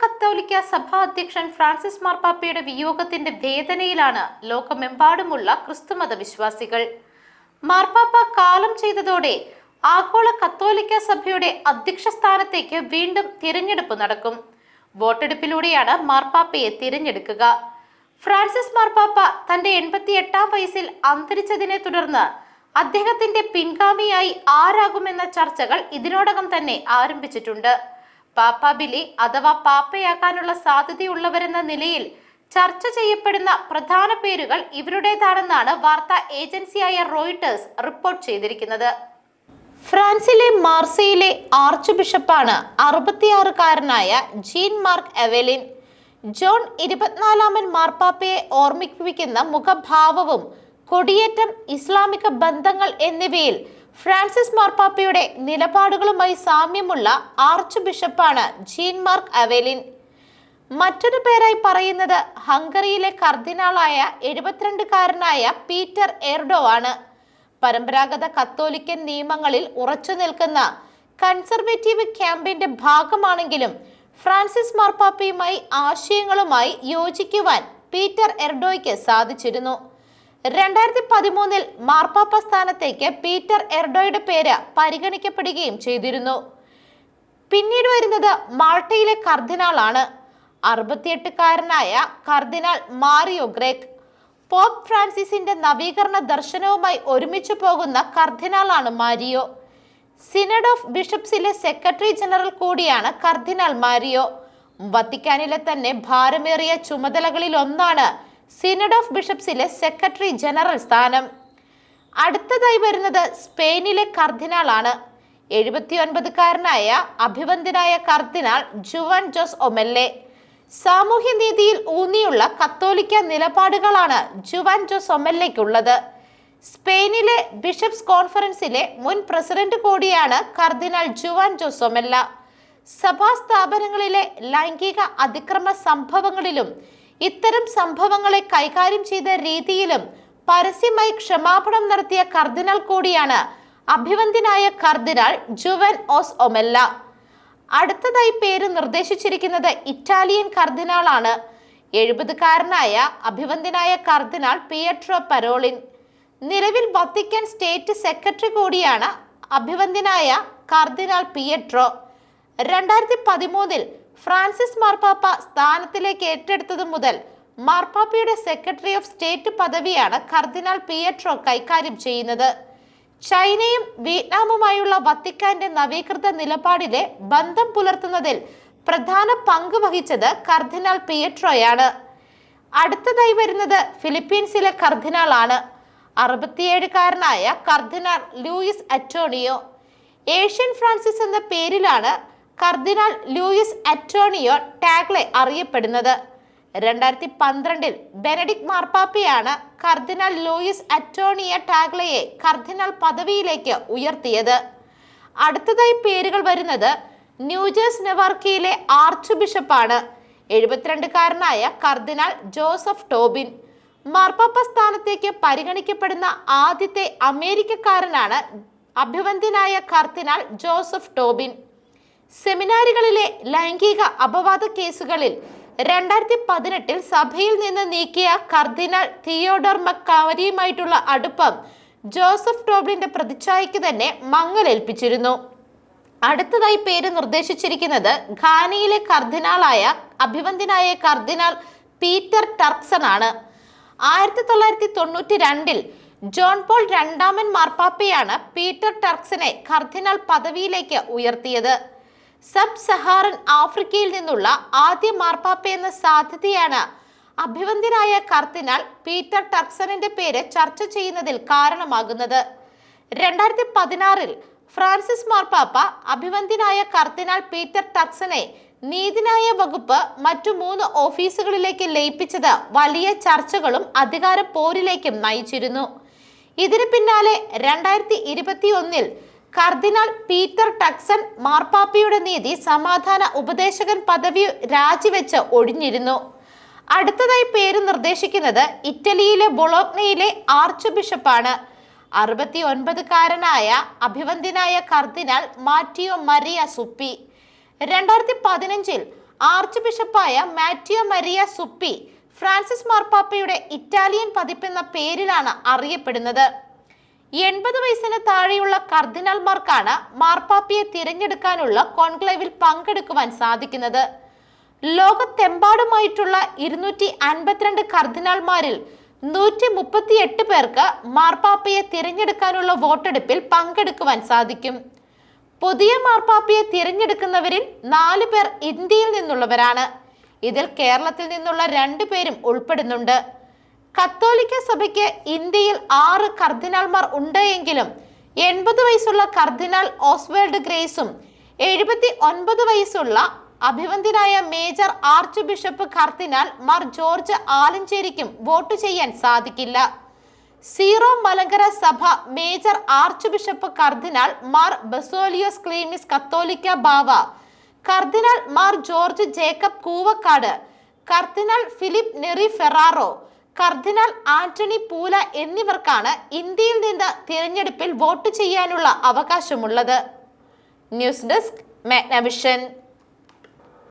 കത്തോലിക്ക സഭാ അധ്യക്ഷൻ ഫ്രാൻസിസ് മാർപ്പാപ്പയുടെ വിയോഗത്തിന്റെ വേദനയിലാണ് ലോകമെമ്പാടുമുള്ള ക്രിസ്തുമത വിശ്വാസികൾ. മാർപ്പാപ്പ കാലം ചെയ്തതോടെ ആഗോള കത്തോലിക്ക സഭയുടെ അധ്യക്ഷ സ്ഥാനത്തേക്ക് വീണ്ടും തിരഞ്ഞെടുപ്പ് നടക്കും. വോട്ടെടുപ്പിലൂടെയാണ് മാർപ്പാപ്പയെ തിരഞ്ഞെടുക്കുക. ഫ്രാൻസിസ് മാർപ്പാപ്പ തന്റെ എൺപത്തി എട്ടാം വയസ്സിൽ അന്തരിച്ചതിനെ തുടർന്ന് അദ്ദേഹത്തിന്റെ പിൻഗാമിയായി ആരാകുമെന്ന ചർച്ചകൾ ഇതിനോടകം തന്നെ ആരംഭിച്ചിട്ടുണ്ട്. പാപ്പ ബിലി അഥവാ പാപ്പയാകാനുള്ള സാധ്യതയുള്ളവരെന്ന നിലയിൽ ചർച്ച ചെയ്യപ്പെടുന്ന പ്രധാന പേരുകൾ ഇവരുടേതാണെന്നാണ് വാർത്താ ഏജൻസിയായ റോയിട്ടേഴ്സ് റിപ്പോർട്ട് ചെയ്തിരിക്കുന്നത്. ഫ്രാൻസിലെ മാർസയിലെ ആർച്ച് ബിഷപ്പാണ് അറുപത്തിയാറുകാരനായ ജീൻ മാർക്ക് എവലിൻ. ജോൺ ഇരുപത്തിനാലാമൻ മാർപ്പാപ്പയെ ഓർമ്മിപ്പിക്കുന്ന മുഖഭാവവും കൊടിയേറ്റം ഇസ്ലാമിക ബന്ധങ്ങൾ എന്നിവയിൽ ഫ്രാൻസിസ് മാർപ്പാപ്പയുടെ നിലപാടുകളുമായി സാമ്യമുള്ള ആർച്ച് ബിഷപ്പാണ് ജീൻ മാർക്ക് അവേലിൻ. മറ്റൊരു പേരായി പറയുന്നത് ഹംഗറിയിലെ കർദിനാളായ എഴുപത്തിരണ്ടുകാരനായ പീറ്റർ എർഡോ ആണ് പരമ്പരാഗത കത്തോലിക്കൻ നിയമങ്ങളിൽ ഉറച്ചു നിൽക്കുന്ന കൺസർവേറ്റീവ് ക്യാമ്പിന്റെ ഭാഗമാണെങ്കിലും ഫ്രാൻസിസ് മാർപ്പാപ്പയുമായി ആശയങ്ങളുമായി യോജിക്കുവാൻ പീറ്റർ എർഡോയ്ക്ക് സാധിച്ചിരുന്നു. രണ്ടായിരത്തി പതിമൂന്നിൽ മാർപ്പാപ്പ സ്ഥാനത്തേക്ക് പീറ്റർ എർഡോയുടെ പേര് പരിഗണിക്കപ്പെടുകയും ചെയ്തിരുന്നു. പിന്നീട് വരുന്നത് മാൾട്ടയിലെ കർദിനാളാണ്. അറുപത്തിയെട്ടുകാരനായ കർദിനാൾ മാറിയോ ഗ്രേക്ക് പോപ്പ് ഫ്രാൻസിസിന്റെ നവീകരണ ദർശനവുമായി ഒരുമിച്ചു പോകുന്ന കർദിനാളാണ് മാരിയോ. സിനഡ് ഓഫ് ബിഷപ്സിലെ സെക്രട്ടറി ജനറൽ കൂടിയാണ് കർദിനാൾ മാരിയോ. വത്തിക്കാനിലെ തന്നെ ഭാരമേറിയ ചുമതലകളിൽ ഒന്നാണ് സിനഡ് ഓഫ് ബിഷപ്സിലെ സെക്രട്ടറി ജനറൽ സ്ഥാനം. അടുത്തതായി വരുന്നത് സ്പെയിനിലെ കർദിനാളാണ്. എഴുപത്തിയൊൻപതുകാരനായ അഭിവന്ദനായ കർദിനാൾ ജുവൻ ജോസ് ഒമെല്ലെ. സാമൂഹ്യനീതിയിൽ ഊന്നിയുള്ള കത്തോലിക്ക നിലപാടുകളാണ് ജുവൻ ജോസ് ഒമെല്ലയ്ക്കുള്ളത് സ്പെയിനിലെ ബിഷപ്സ് കോൺഫറൻസിലെ മുൻ പ്രസിഡന്റ് കൂടിയാണ് കർദിനാൾ ജുവാൻ ജോസ് ഒമെല്ല. സഭാ സ്ഥാപനങ്ങളിലെ ലൈംഗിക അതിക്രമ സംഭവങ്ങളിലും ഇത്തരം സംഭവങ്ങളെ കൈകാര്യം ചെയ്ത രീതിയിലും പരസ്യമായി ക്ഷമാപണം നടത്തിയ കർദിനാൾ കൂടിയാണ് അഭിവന്ദ്യനായ കർദിനാൾ ജുവൻ ഓസ് ഒമെല്ല. അടുത്തതായി പേര് നിർദ്ദേശിച്ചിരിക്കുന്നത് ഇറ്റാലിയൻ കർദിനാളാണ്. എഴുപതുകാരനായ അഭിവന്ദ്യനായ കർദിനാൾ പിയട്രോ പരോളിൻ. നിലവിൽ വത്തിക്കാൻ സ്റ്റേറ്റ് സെക്രട്ടറി കൂടിയാണ് അഭിവന്ദ്യനായ കർദിനാൾ പിയട്രോ. രണ്ടായിരത്തി പതിമൂന്നിൽ ഫ്രാൻസിസ് മാർപ്പാപ്പ സ്ഥാനത്തിലേക്ക് ഏറ്റെടുത്തതു മുതൽ മാർപ്പാപ്പയുടെ സെക്രട്ടറി ഓഫ് സ്റ്റേറ്റ് പദവിയാണ് കർദിനാൾ പിയട്രോ കൈകാര്യം ചെയ്യുന്നത്. ചൈനയും വിയറ്റ്നാമുമായുള്ള വത്തിക്കാന്റെ നവീകൃത നിലപാടിലെ ബന്ധം പുലർത്തുന്നതിൽ പ്രധാന പങ്ക് വഹിച്ചത് കർദിനാൾ പിയട്രോയാണ്. അടുത്തതായി വരുന്നത് ഫിലിപ്പീൻസിലെ കർദിനാളാണ്. അറുപത്തിയേഴുകാരനായ കർദിനാൾ ലൂയിസ് അറ്റോണിയോ. ഏഷ്യൻ ഫ്രാൻസിസ് എന്ന പേരിലാണ് കർദിനാൾ ലൂയിസ് അറ്റോണിയോ ടാഗ്ലെ അറിയപ്പെടുന്നത്. രണ്ടായിരത്തി പന്ത്രണ്ടിൽ ബെനഡിക് മാർപ്പാപ്പയാണ് കർദിനാൾ ലൂയിസ് അറ്റോണിയ ടാഗ്ലയെ കർദിനാൾ പദവിയിലേക്ക് ഉയർത്തിയത്. അടുത്തതായി പേരുകൾ വരുന്നത് ന്യൂജേഴ്സ് നെവാർക്കിയിലെ ആർച്ച് ബിഷപ്പാണ്. എഴുപത്തിരണ്ടുകാരനായ കർദിനാൾ ജോസഫ് ടോബിൻ. മാർപ്പാപ്പ സ്ഥാനത്തേക്ക് പരിഗണിക്കപ്പെടുന്ന ആദ്യത്തെ അമേരിക്കക്കാരനാണ് അഭിവന്ദ്യനായ കർദിനാൾ ജോസഫ് ടോബിൻ. സെമിനാറുകളിലെ ലൈംഗിക അപവാദ കേസുകളിൽ രണ്ടായിരത്തി പതിനെട്ടിൽ സഭയിൽ നിന്ന് നീക്കിയ കർദിനാൾ തിയോഡോർ മക്കാവരിയുമായിട്ടുള്ള അടുപ്പം ജോസഫ് ടോബിന്റെ പ്രതിച്ഛായയ്ക്ക് തന്നെ മങ്ങലേൽപ്പിച്ചിരുന്നു. അടുത്തതായി പേര് നിർദ്ദേശിച്ചിരിക്കുന്നത് ഖാനയിലെ കർദിനാളായ അഭിവന്ദനായ കർദിനാൾ പീറ്റർ ടർക്സൺ ആണ് ആയിരത്തി തൊള്ളായിരത്തി തൊണ്ണൂറ്റി രണ്ടിൽ ജോൺ പോൾ രണ്ടാമൻ മാർപ്പാപ്പയാണ് പീറ്റർ ടർക്സിനെ കർദിനാൾ പദവിയിലേക്ക് ഉയർത്തിയത്. സബ് സഹാറൻ ആഫ്രിക്കയിൽ നിന്നുള്ള ആദ്യ മാർപ്പാപ്പ എന്ന സാധ്യതയാണ്. അഭിവന്ദ്യനായ കർദിനാൾ പീറ്റർ ടർക്സണിന്റെ പേര് ചർച്ച ചെയ്യുന്നതിൽ കാരണമാകുന്നത്. രണ്ടായിരത്തി പതിനാറിൽ ഫ്രാൻസിസ് മാർപ്പാപ്പ അഭിവന്ദ്യനായ കർദിനാൾ പീറ്റർ ടക്സനെ നീതിന്യായ വകുപ്പ് മറ്റു മൂന്ന് ഓഫീസുകളിലേക്ക് ലയിപ്പിച്ചത് വലിയ ചർച്ചകളും അധികാര പോരിലേക്കും നയിച്ചിരുന്നു. ഇതിന് പിന്നാലെ രണ്ടായിരത്തി ഇരുപത്തി ഒന്നിൽ കർദിനാൾ പീറ്റർ ടക്സൺ മാർപ്പാപ്പയുടെ നീതി സമാധാന ഉപദേശകൻ പദവി രാജിവെച്ച് ഒഴിഞ്ഞിരുന്നു. അടുത്തതായി പേര് നിർദ്ദേശിക്കുന്നത് ഇറ്റലിയിലെ ബൊളോഗ്നയിലെ ആർച്ച് ബിഷപ്പാണ് അറുപത്തി ഒൻപതുകാരനായ അഭിവന്ദ്യനായ കർദിനാൾ മാറ്റിയോ മരിയ സുപ്പി. രണ്ടായിരത്തി പതിനഞ്ചിൽ ആർച്ച് ബിഷപ്പായ മാറ്റിയോ മരിയ സുപ്പി ഫ്രാൻസിസ് മാർപ്പാപ്പയുടെ ഇറ്റാലിയൻ പതിപ്പെന്ന പേരിലാണ് അറിയപ്പെടുന്നത്. എൺപത് വയസ്സിന് താഴെയുള്ള കർദിനാൾമാർക്കാണ് മാർപ്പാപ്പിയെ തിരഞ്ഞെടുക്കാനുള്ള കോൺക്ലേവിൽ പങ്കെടുക്കുവാൻ സാധിക്കുന്നത്. ലോകത്തെമ്പാടുമായിട്ടുള്ള ഇരുന്നൂറ്റി അൻപത്തിരണ്ട് കർദിനാൾമാരിൽ നൂറ്റി മുപ്പത്തിയെട്ട് പേർക്ക് മാർപ്പാപ്പയെ തിരഞ്ഞെടുക്കാനുള്ള വോട്ടെടുപ്പിൽ പങ്കെടുക്കുവാൻ സാധിക്കും. പുതിയ മാർപ്പാപ്പയെ തിരഞ്ഞെടുക്കുന്നവരിൽ നാല് പേർ ഇന്ത്യയിൽ നിന്നുള്ളവരാണ്. ഇതിൽ കേരളത്തിൽ നിന്നുള്ള രണ്ടു പേരും ഉൾപ്പെടുന്നുണ്ട്. കത്തോലിക്ക സഭയ്ക്ക് ഇന്ത്യയിൽ ആറ് കർദിനാൾമാർ ഉണ്ട് എങ്കിലും എൺപത് വയസ്സുള്ള കർദിനാൾ ഓസ്വേൾഡ് ഗ്രേസും എഴുപത്തി ഒൻപത് വയസ്സുള്ള അഭിവന്ദ്യനായ മേജർ ആർച്ച് ബിഷപ്പ് കർദിനാൾ മാർ ജോർജ് ആലഞ്ചേരിക്കും വോട്ട് ചെയ്യാൻ സാധിക്കില്ല. സീറോ മലങ്കര സഭ മേജർ ആർച്ച് ബിഷപ്പ് കർദിനാൾ മാർ ബസോലിയോസ് ക്ലീമിസ് കത്തോലിക്ക ബാവ കർദിനാൾ മാർ ജോർജ് ജേക്കബ് കൂവക്കാട് കർദിനാൾ ഫിലിപ്പ് നെറി ഫെറാറോ കർദിനാൾ ആന്റണി പൂല എന്നിവർക്കാണ് ഇന്ത്യയിൽ നിന്ന് തിരഞ്ഞെടുപ്പിൽ വോട്ട് ചെയ്യാനുള്ള അവകാശമുള്ളത്. News desk Magnavision.